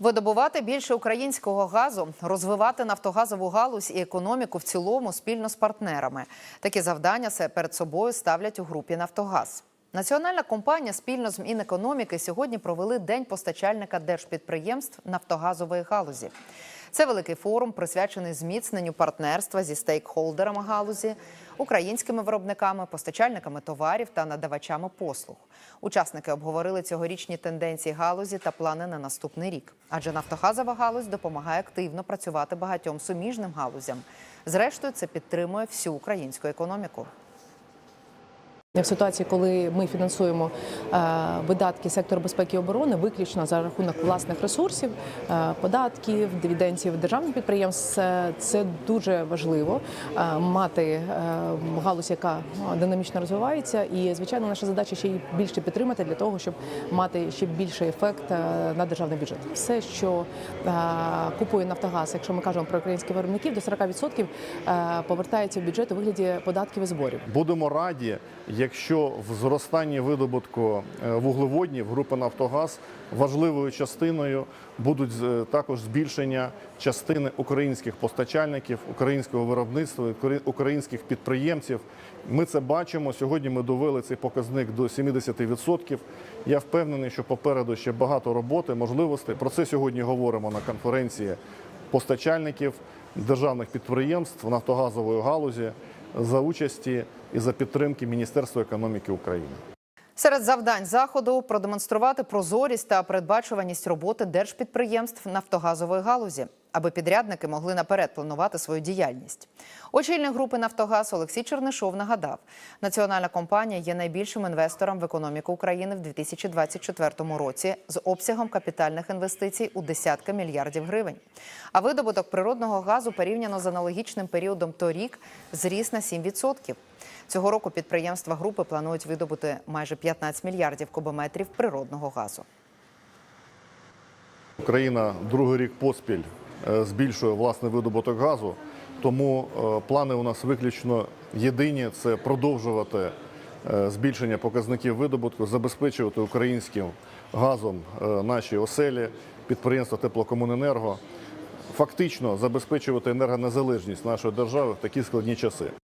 Видобувати більше українського газу, розвивати нафтогазову галузь і економіку в цілому спільно з партнерами. Такі завдання перед собою ставлять у групі Нафтогаз. Національна компанія спільно з Мінекономіки сьогодні провели день постачальника держпідприємств нафтогазової галузі. Це великий форум, присвячений зміцненню партнерства зі стейкхолдерами галузі, українськими виробниками, постачальниками товарів та надавачами послуг. Учасники обговорили цьогорічні тенденції галузі та плани на наступний рік. Адже нафтогазова галузь допомагає активно працювати багатьом суміжним галузям. Зрештою, це підтримує всю українську економіку. В ситуації, коли ми фінансуємо е, видатки сектору безпеки і оборони виключно за рахунок власних ресурсів, е, податків, дивідендів державних підприємств, це, дуже важливо е, мати галузь, яка динамічно розвивається. І звичайно, наша задача ще й більше підтримати для того, щоб мати ще більший ефект на державний бюджет. Все, що купує Нафтогаз, якщо ми кажемо про українських виробників, до 40% е, повертається в бюджет у вигляді податків і зборів. Будемо раді, якщо в зростанні видобутку е, вуглеводнів групи Нафтогаз важливою частиною будуть е, також збільшення частини українських постачальників, українського виробництва, українських підприємців. Ми це бачимо. Сьогодні ми довели цей показник до 70%. Я впевнений, що попереду ще багато роботи, можливостей. Про це сьогодні говоримо на конференції постачальників державних підприємств нафтогазової галузі за участі і за підтримки Міністерства економіки України. Серед завдань заходу продемонструвати прозорість та передбачуваність роботи держпідприємств нафтогазової галузі, аби підрядники могли наперед планувати свою діяльність. Очільник групи Нафтогаз Олексій Чернишов нагадав, національна компанія є найбільшим інвестором в економіку України в 2024 році з обсягом капітальних інвестицій у десятки мільярдів гривень. А видобуток природного газу порівняно з аналогічним періодом торік зріс на 7%. Цього року підприємства групи планують видобути майже 15 мільярдів кубометрів природного газу. Україна другий рік поспіль е, збільшує власний видобуток газу, тому е, плани у нас виключно єдині: це продовжувати е, збільшення показників видобутку, забезпечувати українським газом наші оселі, підприємства теплокомуненерго, фактично забезпечувати енергонезалежність нашої держави в такі складні часи.